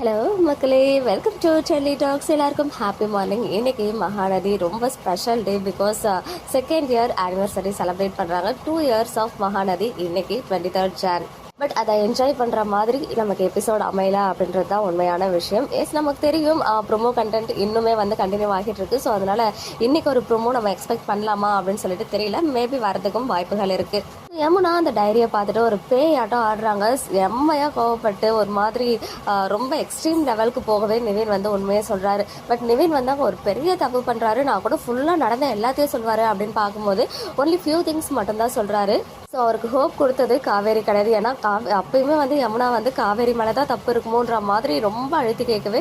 Hello மக்களே. Welcome to Delhi talks எல்லாருக்கும் happy morning இன்னைக்கு மகாநதி ரொம்ப special day because second year anniversary celebrate பண்ணுறாங்க டூ இயர்ஸ் ஆஃப் மகாநதி இன்னைக்கு டுவெண்ட்டி தேர்ட் ஜான் பட் அதை என்ஜாய் பண்ணுற மாதிரி நமக்கு எபிசோட் அமையல அப்படின்றது தான் உண்மையான விஷயம். எஸ் நமக்கு தெரியும் uh, ப்ரொமோ கண்டென்ட் இன்னுமே வந்து கண்டினியூ ஆகிட்டு இருக்கு. ஸோ அதனால இன்னைக்கு ஒரு ப்ரொமோ நம்ம எக்ஸ்பெக்ட் பண்ணலாமா அப்படின்னு சொல்லிட்டு தெரியல. மேபி வரதுக்கும் வாய்ப்புகள் இருக்குது யமுனா அந்த டைரியை பார்த்துட்டு ஒரு பேயாட்டம் ஆடுறாங்க. செம்மையாக கோவப்பட்டு ஒரு மாதிரி ரொம்ப எக்ஸ்ட்ரீம் லெவலுக்கு போகவே நிவின் வந்து உண்மையாக சொல்கிறாரு பட் நிவின் வந்து அவங்க ஒரு பெரிய தப்பு பண்ணுறாரு நான் கூட ஃபுல்லாக நடந்த எல்லாத்தையும் சொல்வார் அப்படின்னு பார்க்கும்போது ஒன்லி ஃபியூ திங்ஸ் மட்டும்தான் சொல்கிறாரு ஸோ அவருக்கு ஹோப் கொடுத்தது காவேரி கிடையாது. ஏன்னா காவே அப்பயுமே வந்து யமுனா வந்து காவேரி மேலே தான் தப்பு இருக்குமோன்ற மாதிரி ரொம்ப அழுத்தி கேட்கவே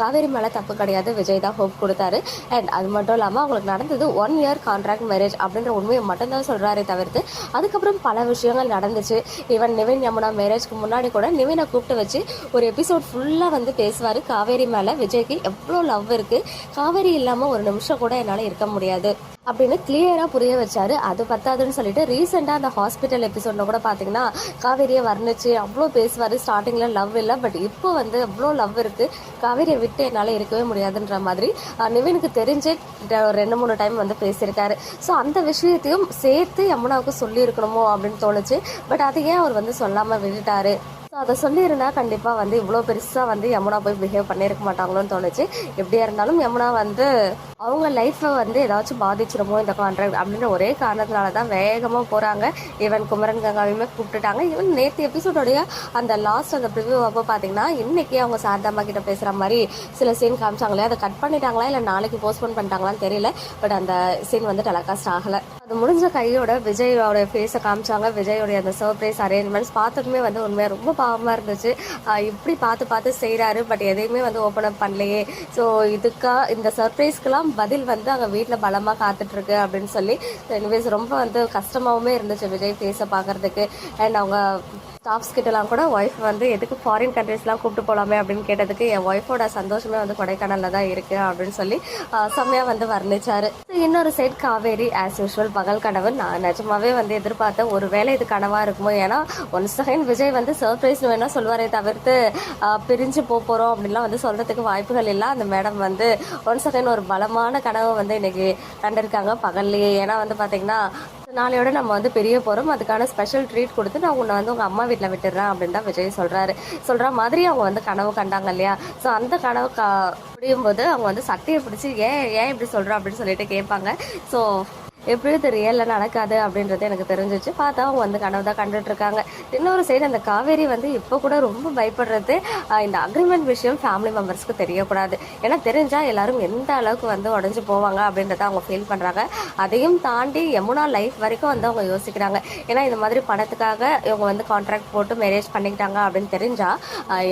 காவேரி மேலே தப்பு கிடையாது. விஜய் தான் ஹோப் கொடுத்தாரு. அண்ட் அது மட்டும் இல்லாமல் அவங்களுக்கு நடந்தது ஒன் இயர் கான்ட்ராக்ட் மேரேஜ் அப்படின்ற உண்மையை மட்டும்தான் சொல்கிறாரே தவிர்த்து அதுக்கப்புறம் பல விஷயங்கள் நடந்துச்சு. ஈவன் நிவின் யமுனா மேரேஜ்க்கு முன்னாடி கூட நிவினை கூப்பிட்டு வச்சு ஒரு எபிசோட் ஃபுல்லாக வந்து பேசுவார் காவேரி மேலே. விஜய்க்கு எவ்வளோ லவ் இருக்குது காவேரி இல்லாமல் ஒரு நிமிஷம் கூட என்னால் இருக்க முடியாது. அப்படின்னு கிளியராக புரிய வச்சாரு. அது பத்தாதுன்னு சொல்லிட்டு ரீசெண்டாக அந்த ஹாஸ்பிட்டல் எபிசோடில் கூட பார்த்தீங்கன்னா காவேரியை வர்ணிச்சு அவ்வளோ பேசுவார். ஸ்டார்டிங்கில் லவ் இல்லை பட் இப்போ வந்து அவ்வளோ லவ் இருக்குது காவேரியை விட்டு என்னால் இருக்கவே முடியாதுன்ற மாதிரி நிவினுக்கு தெரிஞ்சே ஒரு ரெண்டு மூணு டைம் வந்து பேசியிருக்காரு. ஸோ அந்த விஷயத்தையும் சேர்த்து யமுனாவுக்கு சொல்லியிருக்கணுமோ அப்படின்னு தோணுச்சு. பட் அதை ஏன் அவர் வந்து சொல்லாமல் விட்டுட்டாரு? ஸோ அதை சொல்லியிருந்தா கண்டிப்பாக வந்து இவ்வளோ பெருசாக வந்து யமுனா போய் பிஹேவ் பண்ணியிருக்க மாட்டாங்களோன்னு தோணுச்சு. எப்படியா இருந்தாலும் யமுனா வந்து அவங்க லைஃப்பை வந்து ஏதாச்சும் பாதிச்சிருமோ இந்த கான்ட்ராக்ட் அப்படின்ற ஒரே காரணத்தினால தான் வேகமாக போகிறாங்க ஈவன் குமரன் கங்காவையுமே கூப்பிட்டுட்டாங்க. ஈவன் நேற்று எபிசோடோடைய அந்த லாஸ்ட் அந்த ப்ரிவியூ அப்போ பார்த்தீங்கன்னா இன்றைக்கி அவங்க சாரதாம்மா கிட்ட பேசுகிற மாதிரி சில சீன் காமிச்சாங்களே. அதை கட் பண்ணிட்டாங்களா இல்லை நாளைக்கு போஸ்ட்போன் பண்ணிட்டாங்களான்னு தெரியல. பட் அந்த சீன் வந்து டெலகாஸ்ட் ஆகலை. அது முடிஞ்ச கையோட விஜயோட ஃபேஸை காமிச்சாங்க. விஜயோடைய அந்த சர்ப்ரைஸ் அரேஞ்ச்மெண்ட்ஸ் பார்த்ததுமே வந்து உண்மையாக ரொம்ப பாவமாக இருந்துச்சு. இப்படி பார்த்து பார்த்து செய்கிறாரு பட் எதையுமே வந்து ஓப்பன் அப் பண்ணலையே. ஸோ இதுக்காக இந்த சர்ப்ரைஸ்க்கெல்லாம் பதில் வந்து அங்கே வீட்டில் பலமாக காத்துட்ருக்கு அப்படின்னு சொல்லி எனிவேஸ் ரொம்ப வந்து கஷ்டமாகவுமே இருந்துச்சு விஜய் ஃபேஸை பார்க்கறதுக்கு அண்ட் அவங்க ஸ்டாஃப்ஸ் கிட்டலாம் கூட ஒய்ஃப் வந்து எதுக்கு ஃபாரின் கண்ட்ரீஸ்லாம் கூப்பிட்டு போகலாமே அப்படின்னு கேட்டதுக்கு என் ஒய்ஃபோட சந்தோஷமே வந்து கொடைக்கானலில் தான் இருக்குது அப்படின்னு சொல்லி செம்மையா வந்து வர்ணிச்சாரு. இன்னொரு சைட் காவேரி ஆஸ் யூஷுவல் பகல் கனவு. நான் நிஜமாவே வந்து எதிர்பார்த்தேன் ஒரு வேலை இது கனவா இருக்குமோ? ஏன்னா ஒன்ஸ் செகண்ட் விஜய் வந்து சர்ப்ரைஸ் வேணா சொல்வாரே தவிர்த்து பிரிஞ்சு போக போகிறோம் அப்படின்லாம் வந்து சொல்கிறதுக்கு வாய்ப்புகள் இல்லை. அந்த மேடம் வந்து ஒன்ஸ் செகண்ட் ஒரு பலமான கனவை வந்து இன்னைக்கு கண்டிருக்காங்க பகல்லையே. ஏன்னா வந்து பார்த்திங்கன்னா நாளையோட நம்ம வந்து பெரிய போகிறோம் அதுக்கான ஸ்பெஷல் ட்ரீட் கொடுத்து நான் உன்னை வந்து உங்கள் அம்மா வீட்டில் விட்டுடுறேன் அப்படின்னு தான் விஜய் சொல்கிறாரு சொல்கிற மாதிரி அவங்க வந்து கனவு கண்டாங்க இல்லையா? ஸோ அந்த கனவு கா முடியும் போது அவங்க வந்து சட்டையை பிடிச்சி ஏன் ஏன் இப்படி சொல்கிற அப்படின்னு சொல்லிட்டு கேட்பாங்க. ஸோ எப்படியும் இது ரியலில் நடக்காது அப்படின்றது எனக்கு தெரிஞ்சிச்சு. பார்த்தா அவங்க வந்து கனவு தான் கண்டுட்டு இருக்காங்க. இன்னொரு சைடு அந்த காவேரி வந்து இப்போ கூட ரொம்ப பயப்படுறது இந்த அக்ரிமெண்ட் விஷயம் ஃபேமிலி மெம்பர்ஸ்க்கு தெரியக்கூடாது. ஏன்னா தெரிஞ்சால் எல்லாரும் எந்த அளவுக்கு வந்து உடஞ்சி போவாங்க அப்படின்றத அவங்க ஃபீல் பண்ணுறாங்க அதையும் தாண்டி யமுனா லைஃப் வரைக்கும் வந்து அவங்க யோசிக்கிறாங்க. ஏன்னா இந்த மாதிரி பணத்துக்காக இவங்க வந்து கான்ட்ராக்ட் போட்டு மேரேஜ் பண்ணிக்கிட்டாங்க அப்படின்னு தெரிஞ்சா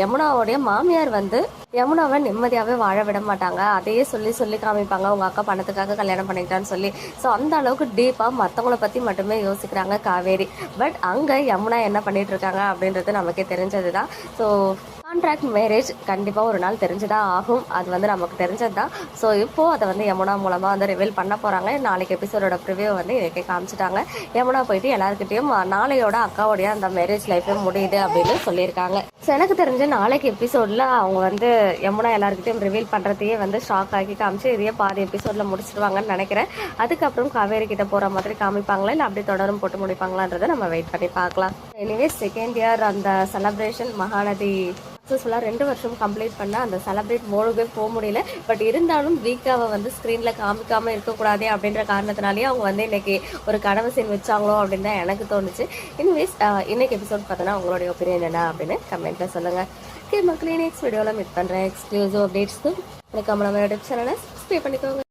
யமுனாவுடைய மாமியார் வந்து யமுனாவை நிம்மதியாகவே வாழ விட மாட்டாங்க. அதையே சொல்லி சொல்லி காமிப்பாங்க. உங்கள் அக்கா பணத்துக்காக கல்யாணம் பண்ணிக்கிட்டான்னு சொல்லி. ஸோ அந்த அளவுக்கு டீப்பாக மற்றவங்கள பற்றி மட்டுமே யோசிக்கிறாங்க காவேரி. பட் அங்கே யமுனா என்ன பண்ணிட்டு இருக்காங்க அப்படின்றது நமக்கே தெரிஞ்சது தான் ஸோ கான்ட்ராக்ட் மேரேஜ் கண்டிப்பாக ஒரு நாள் தெரிஞ்சுதான் ஆகும். அது வந்து நமக்கு தெரிஞ்சது தான் ஸோ இப்போது அதை வந்து யமுனா மூலமாக வந்து ரிவீல் பண்ண போகிறாங்க நாளைக்கு எபிசோடோட ப்ரிவியூ வந்து இன்னைக்கு காமிச்சிட்டாங்க. யமுனா போயிட்டு எல்லாருக்கிட்டையும் நாளையோட அக்காவோடைய அந்த மேரேஜ் லைஃப்பே முடியுது அப்படின்னு சொல்லியிருக்காங்க. ஸோ எனக்கு தெரிஞ்ச நாளைக்கு எபிசோடில் அவங்க வந்து யமுனா எல்லாருக்கிட்டையும் ரிவீல் பண்ணுறதையே வந்து ஷாக் ஆக்கி காமிச்சு இதையே பாதி எபிசோடில் முடிச்சிடுவாங்கன்னு நினைக்கிறேன். அதுக்கப்புறம் காவேரி கிட்ட போகிற மாதிரி காமிப்பாங்களா? இல்லை அப்படியே தொடரும் போட்டு முடிப்பாங்களான்றதை நம்ம வெயிட் பண்ணி பார்க்கலாம். எனிவே செகண்ட் இயர் அந்த செலப்ரேஷன் மகாநதி சக்ஸஸ்ஃபுல்லாக ரெண்டு வருஷம் கம்ப்ளீட் பண்ணால் அந்த செலப்ரேட் மோடுவே போக முடியல. பட் இருந்தாலும் வீக்காவை வந்து ஸ்க்ரீனில் காமிக்காமல் இருக்கக்கூடாதே அப்படின்ற காரணத்தினாலேயே அவங்க வந்து இன்னைக்கு ஒரு கனவு சீன் வச்சாங்களோ அப்படின்னு தான் எனக்கு தோணுச்சு. இனிவேஸ் இன்னைக்கு எபிசோட் பார்த்தோன்னா உங்களுடைய ஒப்பீனியன் என்ன அப்படின்னு கமெண்ட்டில் சொல்லுங்கள் ஓகே மக்களே நெக்ஸ்ட் வீடியோவில் மீட் பண்ணுறேன் எக்ஸ்க்ளூசிவ் அப்டேட்ஸ்க்கு எனக்கு நம்மளோட யூடியூப் சேனலை சப்ஸ்கிரைப் பண்ணிக்கோங்க.